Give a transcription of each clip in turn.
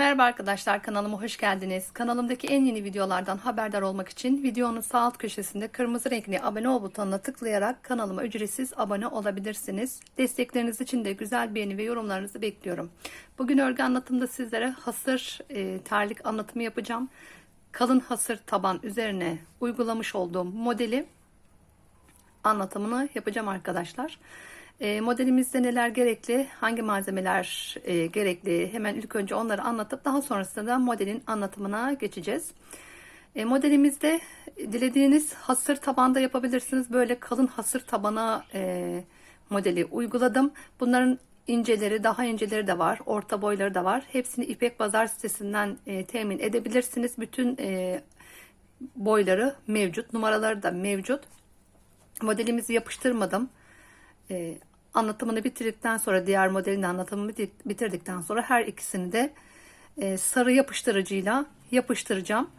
Merhaba arkadaşlar kanalıma hoş geldiniz. Kanalımdaki en yeni videolardan haberdar olmak için videonun sağ alt köşesinde kırmızı renkli abone ol butonuna tıklayarak kanalıma ücretsiz abone olabilirsiniz. Destekleriniz için de güzel beğeni ve yorumlarınızı bekliyorum. Bugün örgü anlatımda sizlere hasır e, terlik anlatımı yapacağım. Kalın hasır taban üzerine uygulamış olduğum modeli anlatımını yapacağım arkadaşlar. E, modelimizde neler gerekli, hangi malzemeler e, gerekli hemen ilk önce onları anlatıp daha sonrasında da modelin anlatımına geçeceğiz. E, modelimizde dilediğiniz hasır tabanda yapabilirsiniz. Böyle kalın hasır tabana e, modeli uyguladım. Bunların inceleri, daha inceleri de var, orta boyları da var. Hepsini İpek Bazar sitesinden e, temin edebilirsiniz. Bütün e, boyları mevcut, numaraları da mevcut. Modelimizi yapıştırmadım. Ee, anlatımını bitirdikten sonra diğer modelin anlatımını bitirdikten sonra her ikisini de e, sarı yapıştırıcıyla yapıştıracağım.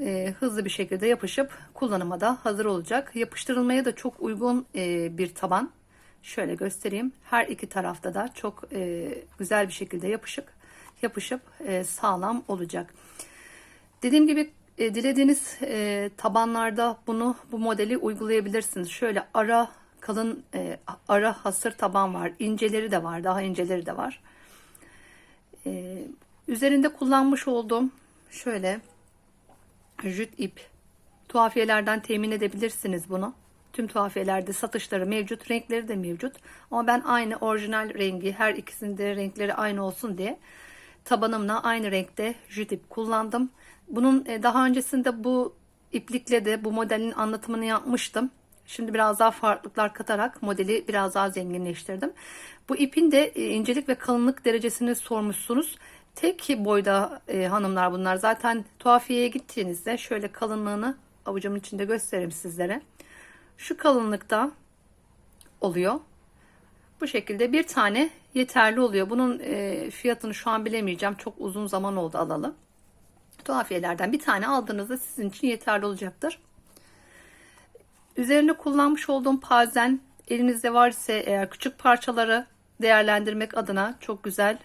E, hızlı bir şekilde yapışıp kullanıma da hazır olacak. Yapıştırılmaya da çok uygun e, bir taban. Şöyle göstereyim. Her iki tarafta da çok güzel bir şekilde yapışık yapışıp sağlam olacak. Dediğim gibi dilediğiniz tabanlarda bunu bu modeli uygulayabilirsiniz. Şöyle ara kalın e, ara hasır taban var. İnceleri de var. Daha inceleri de var. E, üzerinde kullanmış olduğum şöyle jüt ip tuhafiyelerden temin edebilirsiniz bunu. Tüm tuhafiyelerde satışları mevcut, renkleri de mevcut. Ama ben aynı orijinal rengi, her ikisinde renkleri aynı olsun diye tabanımla aynı renkte jüt ip kullandım. Bunun e, daha öncesinde bu iplikle de bu modelin anlatımını yapmıştım. Şimdi biraz daha farklılıklar katarak modeli biraz daha zenginleştirdim. Bu ipin de e, incelik ve kalınlık derecesini sormuşsunuz. Tek boyda e, hanımlar bunlar. Zaten tuhafiyeye gittiğinizde şöyle kalınlığını avucumun içinde göstereyim sizlere. Şu kalınlıkta oluyor. Bu şekilde bir tane yeterli oluyor. Bunun e, fiyatını şu an bilemeyeceğim. Çok uzun zaman oldu alalı. Tuhafiyelerden bir tane aldığınızda sizin için yeterli olacaktır. Üzerine kullanmış olduğum pazen elinizde var ise eğer küçük parçaları değerlendirmek adına çok güzel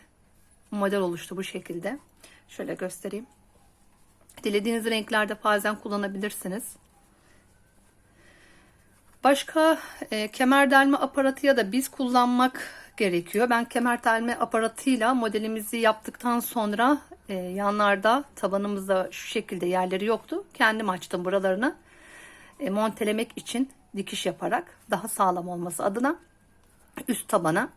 model oluştu bu şekilde. Şöyle göstereyim. Dilediğiniz renklerde pazen kullanabilirsiniz. Başka e, kemer delme aparatı ya da biz kullanmak gerekiyor. Ben kemer delme aparatıyla modelimizi yaptıktan sonra e, yanlarda tabanımızda şu şekilde yerleri yoktu. Kendim açtım buralarını montelemek için dikiş yaparak daha sağlam olması adına üst tabana.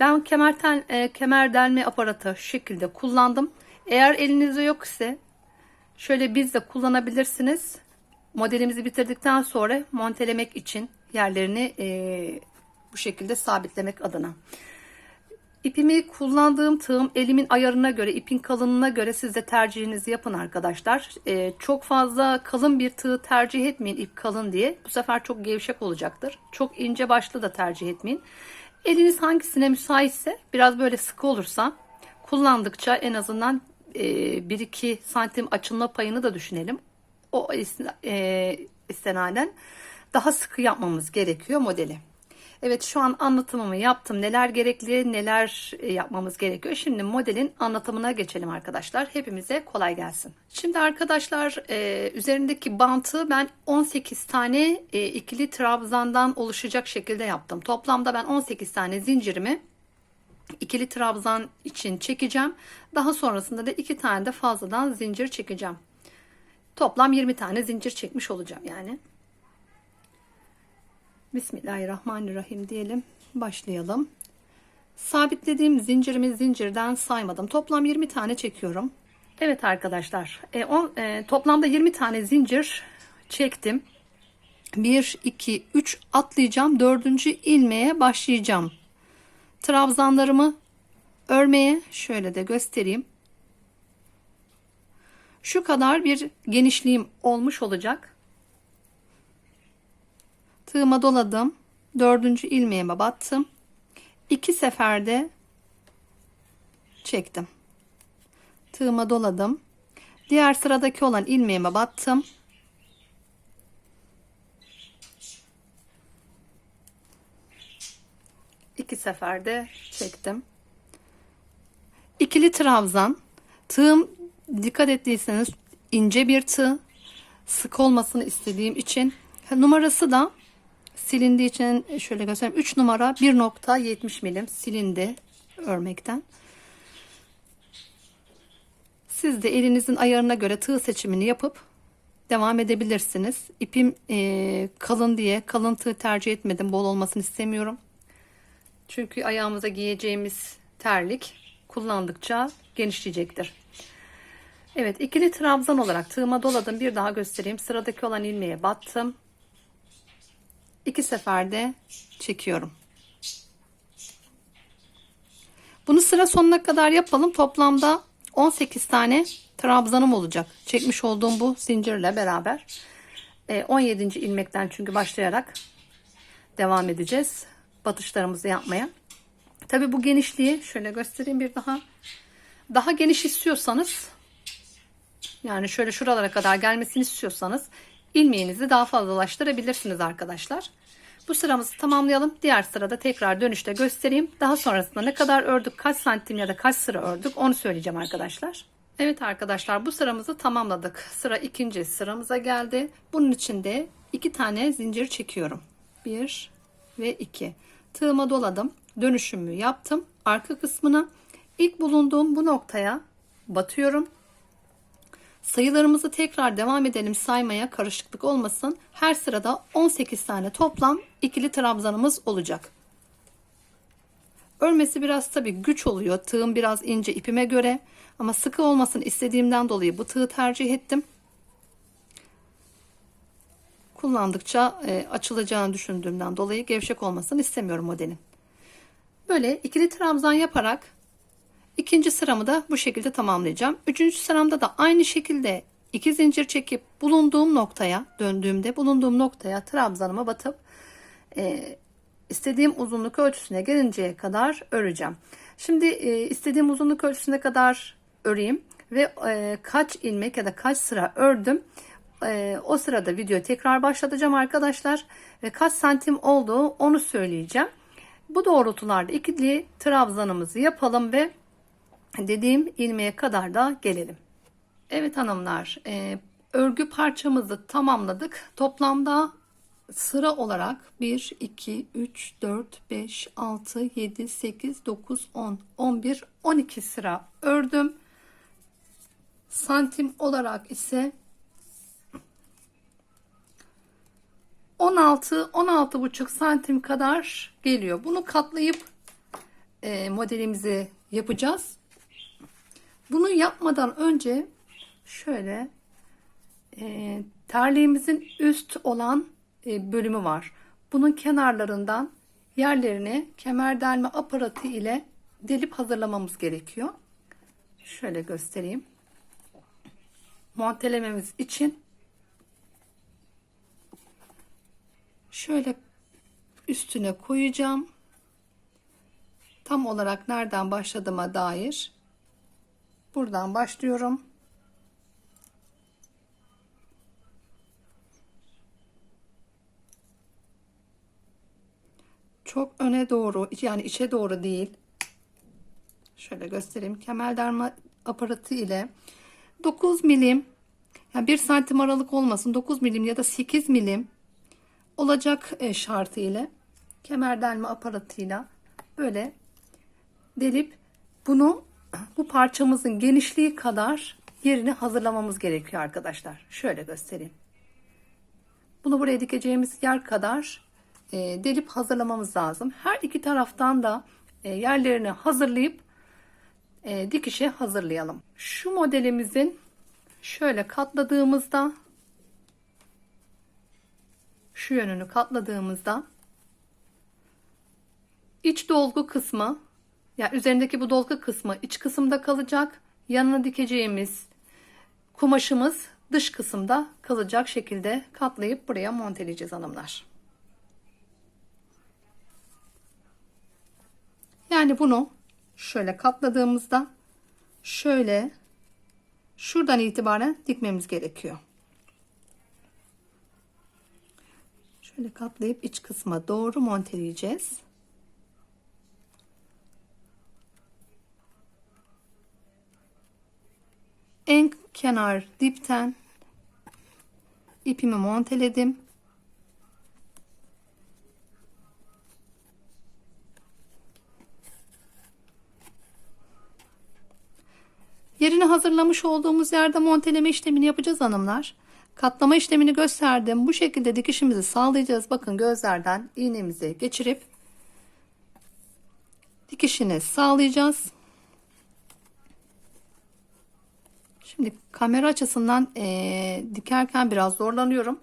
Ben kemer, tel, e, kemer delme aparatı şekilde kullandım. Eğer elinizde yok ise şöyle biz de kullanabilirsiniz. Modelimizi bitirdikten sonra montelemek için yerlerini e, bu şekilde sabitlemek adına. İpimi kullandığım tığım elimin ayarına göre, ipin kalınlığına göre siz de tercihinizi yapın arkadaşlar. Ee, çok fazla kalın bir tığ tercih etmeyin ip kalın diye. Bu sefer çok gevşek olacaktır. Çok ince başlı da tercih etmeyin. Eliniz hangisine müsaitse biraz böyle sıkı olursa kullandıkça en azından e, 1-2 santim açılma payını da düşünelim. O e, daha sıkı yapmamız gerekiyor modeli. Evet şu an anlatımımı yaptım. Neler gerekli, neler e, yapmamız gerekiyor. Şimdi modelin anlatımına geçelim arkadaşlar. Hepimize kolay gelsin. Şimdi arkadaşlar e, üzerindeki bantı ben 18 tane e, ikili trabzandan oluşacak şekilde yaptım. Toplamda ben 18 tane zincirimi ikili trabzan için çekeceğim. Daha sonrasında da iki tane de fazladan zincir çekeceğim. Toplam 20 tane zincir çekmiş olacağım yani. Bismillahirrahmanirrahim diyelim. Başlayalım. Sabitlediğim zincirimi zincirden saymadım. Toplam 20 tane çekiyorum. Evet arkadaşlar. E, on, e, toplamda 20 tane zincir çektim. 1, 2, 3 atlayacağım. Dördüncü ilmeğe başlayacağım. Trabzanlarımı örmeye şöyle de göstereyim. Şu kadar bir genişliğim olmuş olacak tığıma doladım. Dördüncü ilmeğime battım. İki seferde çektim. Tığıma doladım. Diğer sıradaki olan ilmeğime battım. İki seferde çektim. İkili trabzan Tığım dikkat ettiyseniz ince bir tığ. Sık olmasını istediğim için. Numarası da silindiği için şöyle göstereyim. 3 numara 1.70 milim silindi örmekten. Siz de elinizin ayarına göre tığ seçimini yapıp devam edebilirsiniz. İpim eee, kalın diye kalın tığ tercih etmedim. Bol olmasını istemiyorum. Çünkü ayağımıza giyeceğimiz terlik kullandıkça genişleyecektir. Evet ikili trabzan olarak tığıma doladım. Bir daha göstereyim. Sıradaki olan ilmeğe battım. İki seferde çekiyorum. Bunu sıra sonuna kadar yapalım. Toplamda 18 tane trabzanım olacak. Çekmiş olduğum bu zincirle beraber. E, 17. ilmekten çünkü başlayarak devam edeceğiz. Batışlarımızı yapmaya. Tabi bu genişliği şöyle göstereyim bir daha. Daha geniş istiyorsanız yani şöyle şuralara kadar gelmesini istiyorsanız ilmeğinizi daha fazlalaştırabilirsiniz arkadaşlar. Bu sıramızı tamamlayalım. Diğer sırada tekrar dönüşte göstereyim. Daha sonrasında ne kadar ördük, kaç santim ya da kaç sıra ördük onu söyleyeceğim arkadaşlar. Evet arkadaşlar bu sıramızı tamamladık. Sıra ikinci sıramıza geldi. Bunun için de iki tane zincir çekiyorum. Bir ve iki. Tığıma doladım. Dönüşümü yaptım. Arka kısmına ilk bulunduğum bu noktaya batıyorum. Sayılarımızı tekrar devam edelim saymaya karışıklık olmasın. Her sırada 18 tane toplam ikili trabzanımız olacak. Örmesi biraz tabi güç oluyor. Tığım biraz ince ipime göre. Ama sıkı olmasını istediğimden dolayı bu tığı tercih ettim. Kullandıkça e, açılacağını düşündüğümden dolayı gevşek olmasını istemiyorum modelin. Böyle ikili trabzan yaparak ikinci sıramı da bu şekilde tamamlayacağım. Üçüncü sıramda da aynı şekilde iki zincir çekip bulunduğum noktaya döndüğümde bulunduğum noktaya trabzanıma batıp e, istediğim uzunluk ölçüsüne gelinceye kadar öreceğim. Şimdi e, istediğim uzunluk ölçüsüne kadar öreyim ve e, kaç ilmek ya da kaç sıra ördüm. E, o sırada video tekrar başlatacağım arkadaşlar ve kaç santim olduğu onu söyleyeceğim. Bu doğrultularda ikili trabzanımızı yapalım ve dediğim ilmeğe kadar da gelelim. Evet hanımlar, e, örgü parçamızı tamamladık. Toplamda sıra olarak 1, 2, 3, 4, 5, 6, 7, 8, 9, 10, 11, 12 sıra ördüm. Santim olarak ise 16 16 buçuk santim kadar geliyor. Bunu katlayıp e, modelimizi yapacağız. Bunu yapmadan önce şöyle e, terliğimizin üst olan e, bölümü var. Bunun kenarlarından yerlerini kemer delme aparatı ile delip hazırlamamız gerekiyor. Şöyle göstereyim. Montelememiz için şöyle üstüne koyacağım. Tam olarak nereden başladığıma dair buradan başlıyorum. Çok öne doğru yani içe doğru değil. Şöyle göstereyim. Kemer darma aparatı ile 9 milim yani 1 santim aralık olmasın 9 milim ya da 8 milim olacak e, şartı ile kemer delme aparatıyla böyle delip bunu bu parçamızın genişliği kadar yerini hazırlamamız gerekiyor arkadaşlar. Şöyle göstereyim. Bunu buraya dikeceğimiz yer kadar e, delip hazırlamamız lazım. Her iki taraftan da e, yerlerini hazırlayıp e, dikişe hazırlayalım. Şu modelimizin şöyle katladığımızda şu yönünü katladığımızda iç dolgu kısmı yani üzerindeki bu dolgu kısmı iç kısımda kalacak. Yanına dikeceğimiz kumaşımız dış kısımda kalacak şekilde katlayıp buraya monteleyeceğiz hanımlar. Yani bunu şöyle katladığımızda şöyle şuradan itibaren dikmemiz gerekiyor. Şöyle katlayıp iç kısma doğru monteleyeceğiz. En kenar dipten ipimi monteledim. Yerini hazırlamış olduğumuz yerde monteleme işlemini yapacağız hanımlar. Katlama işlemini gösterdim. Bu şekilde dikişimizi sağlayacağız. Bakın gözlerden iğnemizi geçirip dikişini sağlayacağız. Şimdi kamera açısından eee, dikerken biraz zorlanıyorum.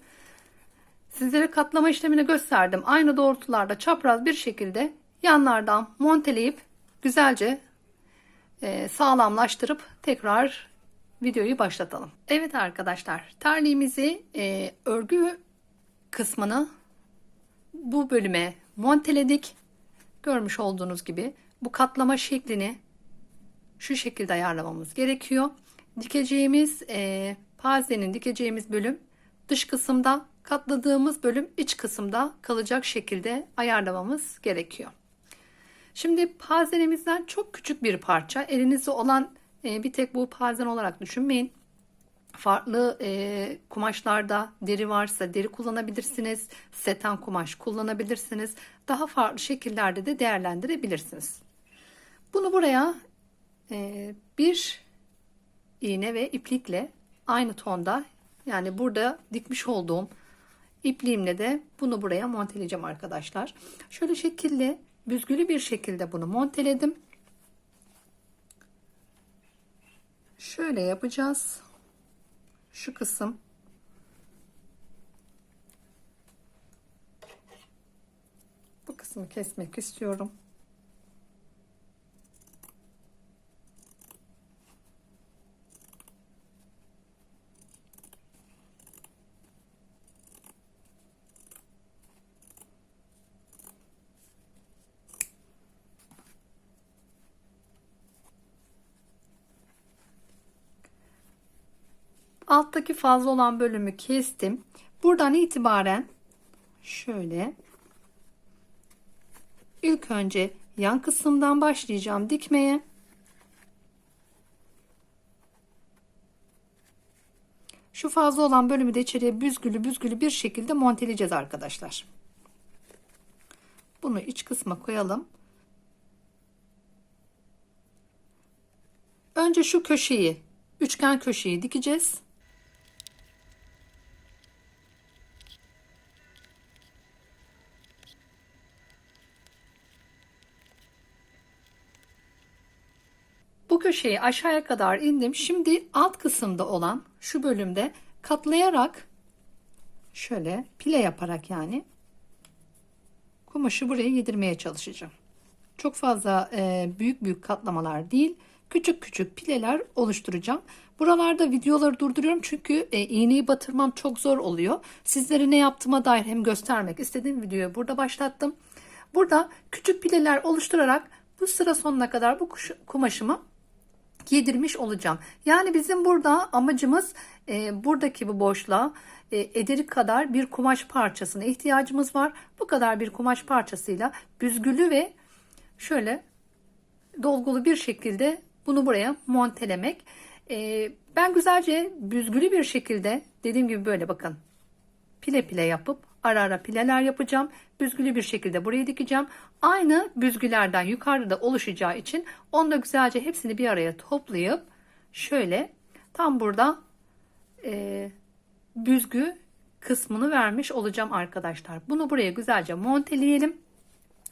Sizlere katlama işlemini gösterdim. Aynı doğrultularda çapraz bir şekilde yanlardan monteleyip güzelce e, sağlamlaştırıp tekrar videoyu başlatalım. Evet arkadaşlar terliğimizi e, örgü kısmını bu bölüme monteledik. Görmüş olduğunuz gibi bu katlama şeklini şu şekilde ayarlamamız gerekiyor. Dikeceğimiz e, pazenin dikeceğimiz bölüm dış kısımda katladığımız bölüm iç kısımda kalacak şekilde ayarlamamız gerekiyor. Şimdi pazenemizden çok küçük bir parça. Elinizde olan e, bir tek bu pazen olarak düşünmeyin. Farklı e, kumaşlarda deri varsa deri kullanabilirsiniz. Seten kumaş kullanabilirsiniz. Daha farklı şekillerde de değerlendirebilirsiniz. Bunu buraya e, bir iğne ve iplikle aynı tonda yani burada dikmiş olduğum ipliğimle de bunu buraya monteleyeceğim arkadaşlar. Şöyle şekilli büzgülü bir şekilde bunu monteledim. Şöyle yapacağız. Şu kısım bu kısmı kesmek istiyorum. Alttaki fazla olan bölümü kestim. Buradan itibaren şöyle ilk önce yan kısımdan başlayacağım dikmeye. Şu fazla olan bölümü de içeriye büzgülü büzgülü bir şekilde monteleyeceğiz arkadaşlar. Bunu iç kısma koyalım. Önce şu köşeyi, üçgen köşeyi dikeceğiz. Bu köşeyi aşağıya kadar indim. Şimdi alt kısımda olan şu bölümde katlayarak şöyle pile yaparak yani kumaşı buraya yedirmeye çalışacağım. Çok fazla e, büyük büyük katlamalar değil. Küçük küçük pileler oluşturacağım. Buralarda videoları durduruyorum çünkü e, iğneyi batırmam çok zor oluyor. Sizlere ne yaptığıma dair hem göstermek istediğim videoyu burada başlattım. Burada küçük pileler oluşturarak bu sıra sonuna kadar bu kumaşımı yedirmiş olacağım. Yani bizim burada amacımız e, buradaki bu boşluğa e, ederik kadar bir kumaş parçasına ihtiyacımız var. Bu kadar bir kumaş parçasıyla büzgülü ve şöyle dolgulu bir şekilde bunu buraya montelemek. E, ben güzelce büzgülü bir şekilde dediğim gibi böyle bakın pile pile yapıp ara ara pileler yapacağım. Büzgülü bir şekilde buraya dikeceğim. Aynı büzgülerden yukarıda oluşacağı için onu da güzelce hepsini bir araya toplayıp şöyle tam burada e, büzgü kısmını vermiş olacağım arkadaşlar. Bunu buraya güzelce monteleyelim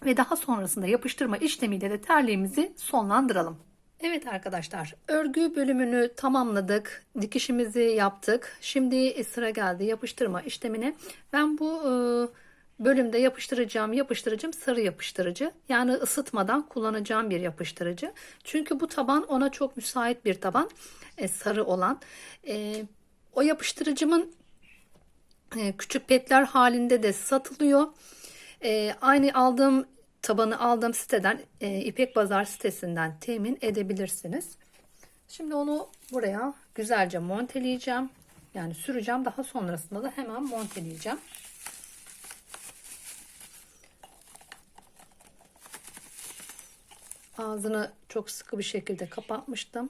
ve daha sonrasında yapıştırma işlemiyle de terliğimizi sonlandıralım. Evet arkadaşlar örgü bölümünü tamamladık. Dikişimizi yaptık. Şimdi sıra geldi yapıştırma işlemine. Ben bu e, bölümde yapıştıracağım yapıştırıcım sarı yapıştırıcı. Yani ısıtmadan kullanacağım bir yapıştırıcı. Çünkü bu taban ona çok müsait bir taban. E, sarı olan. E, o yapıştırıcımın küçük petler halinde de satılıyor. Aynı aldığım tabanı aldığım siteden e, İpek Bazar sitesinden temin edebilirsiniz. Şimdi onu buraya güzelce monteleyeceğim. Yani süreceğim. Daha sonrasında da hemen monteleyeceğim. Ağzını çok sıkı bir şekilde kapatmıştım.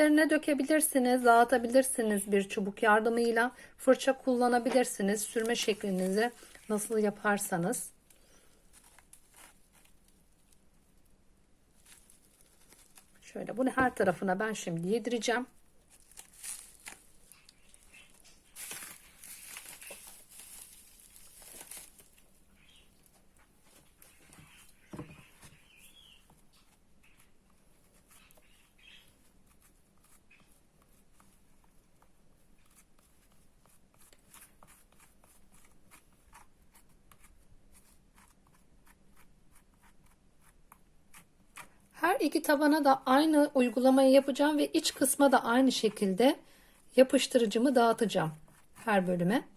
Üzerine dökebilirsiniz, dağıtabilirsiniz bir çubuk yardımıyla. Fırça kullanabilirsiniz. Sürme şeklinizi nasıl yaparsanız. Şöyle bunu her tarafına ben şimdi yedireceğim. İki tabana da aynı uygulamayı yapacağım ve iç kısma da aynı şekilde yapıştırıcımı dağıtacağım her bölüme.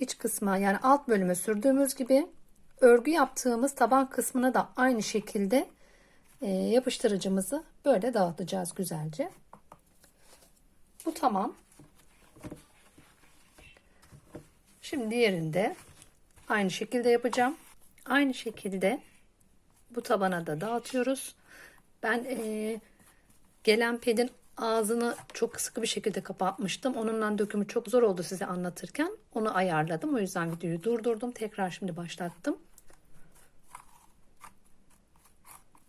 İç kısma yani alt bölüme sürdüğümüz gibi örgü yaptığımız taban kısmına da aynı şekilde e, yapıştırıcımızı böyle dağıtacağız güzelce. Bu tamam. Şimdi diğerinde aynı şekilde yapacağım. Aynı şekilde bu tabana da dağıtıyoruz. Ben e, gelen pedin ağzını çok sıkı bir şekilde kapatmıştım. Onunla dökümü çok zor oldu size anlatırken. Onu ayarladım. O yüzden videoyu durdurdum. Tekrar şimdi başlattım.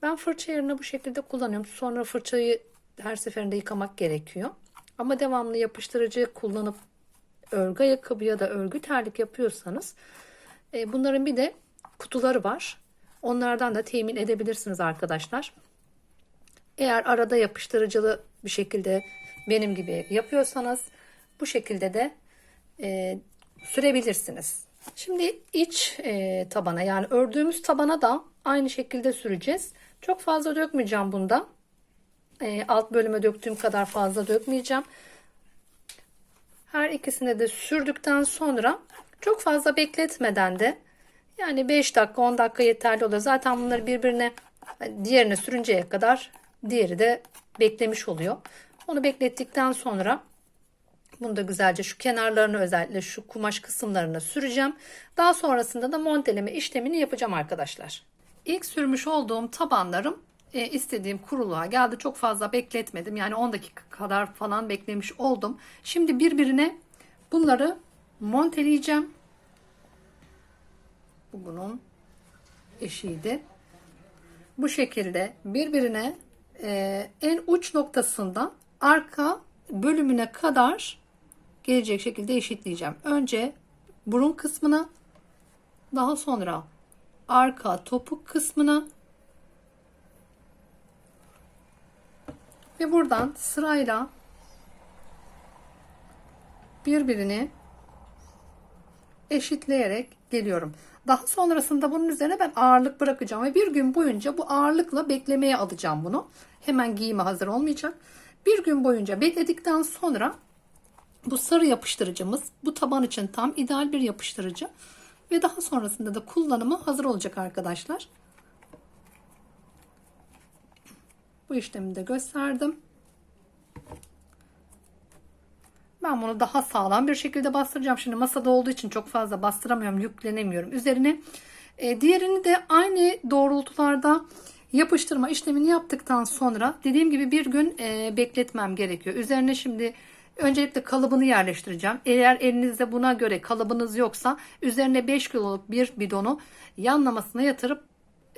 Ben fırça yerine bu şekilde kullanıyorum. Sonra fırçayı her seferinde yıkamak gerekiyor. Ama devamlı yapıştırıcı kullanıp örgü ayakkabı ya da örgü terlik yapıyorsanız e, bunların bir de kutuları var. Onlardan da temin edebilirsiniz arkadaşlar. Eğer arada yapıştırıcılı bir şekilde benim gibi yapıyorsanız bu şekilde de e, sürebilirsiniz. Şimdi iç e, tabana yani ördüğümüz tabana da aynı şekilde süreceğiz. Çok fazla dökmeyeceğim bunda. E, alt bölüme döktüğüm kadar fazla dökmeyeceğim. Her ikisine de sürdükten sonra çok fazla bekletmeden de yani 5 dakika 10 dakika yeterli oluyor. Zaten bunları birbirine diğerine sürünceye kadar diğeri de beklemiş oluyor. Onu beklettikten sonra bunu da güzelce şu kenarlarını özellikle şu kumaş kısımlarına süreceğim. Daha sonrasında da monteleme işlemini yapacağım arkadaşlar. İlk sürmüş olduğum tabanlarım e, istediğim kuruluğa geldi. Çok fazla bekletmedim. Yani 10 dakika kadar falan beklemiş oldum. Şimdi birbirine bunları monteleyeceğim. Bu bunun eşiydi. Bu şekilde birbirine e, en uç noktasından arka bölümüne kadar gelecek şekilde eşitleyeceğim. Önce burun kısmına daha sonra arka topuk kısmına ve buradan sırayla birbirini eşitleyerek geliyorum. Daha sonrasında bunun üzerine ben ağırlık bırakacağım ve bir gün boyunca bu ağırlıkla beklemeye alacağım bunu. Hemen giyime hazır olmayacak. Bir gün boyunca bekledikten sonra bu sarı yapıştırıcımız bu taban için tam ideal bir yapıştırıcı ve daha sonrasında da kullanımı hazır olacak arkadaşlar. Bu işlemi de gösterdim. Ben bunu daha sağlam bir şekilde bastıracağım. Şimdi masada olduğu için çok fazla bastıramıyorum, yüklenemiyorum üzerine. E, diğerini de aynı doğrultularda yapıştırma işlemini yaptıktan sonra dediğim gibi bir gün e, bekletmem gerekiyor. Üzerine şimdi öncelikle kalıbını yerleştireceğim. Eğer elinizde buna göre kalıbınız yoksa üzerine 5 kiloluk bir bidonu yanlamasına yatırıp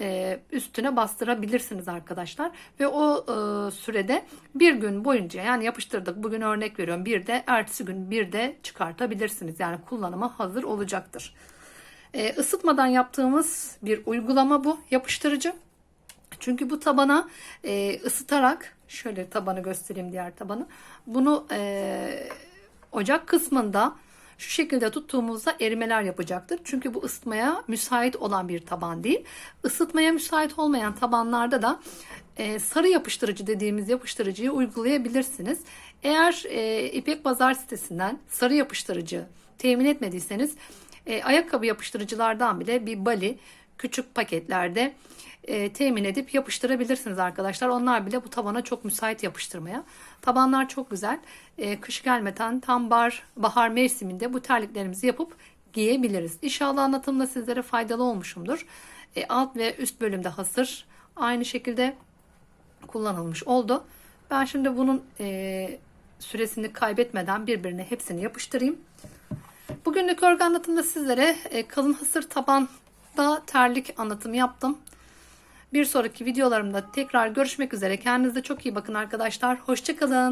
e, üstüne bastırabilirsiniz arkadaşlar. Ve o e, sürede bir gün boyunca yani yapıştırdık bugün örnek veriyorum bir de ertesi gün bir de çıkartabilirsiniz. Yani kullanıma hazır olacaktır. E, ısıtmadan yaptığımız bir uygulama bu yapıştırıcı. Çünkü bu tabana e, ısıtarak şöyle tabanı göstereyim diğer tabanı. Bunu e, ocak kısmında şu şekilde tuttuğumuzda erimeler yapacaktır. Çünkü bu ısıtmaya müsait olan bir taban değil. Isıtmaya müsait olmayan tabanlarda da e, sarı yapıştırıcı dediğimiz yapıştırıcıyı uygulayabilirsiniz. Eğer e, İpek Pazar sitesinden sarı yapıştırıcı temin etmediyseniz e, ayakkabı yapıştırıcılardan bile bir bali küçük paketlerde e, temin edip yapıştırabilirsiniz arkadaşlar. Onlar bile bu tabana çok müsait yapıştırmaya. Tabanlar çok güzel. E, kış gelmeden tam bar, bahar mevsiminde bu terliklerimizi yapıp giyebiliriz. İnşallah anlatımda sizlere faydalı olmuşumdur. E, alt ve üst bölümde hasır. Aynı şekilde kullanılmış oldu. Ben şimdi bunun e, süresini kaybetmeden birbirine hepsini yapıştırayım. Bugünlük örgü anlatımda sizlere e, kalın hasır tabanda terlik anlatımı yaptım. Bir sonraki videolarımda tekrar görüşmek üzere. Kendinize çok iyi bakın arkadaşlar. Hoşçakalın.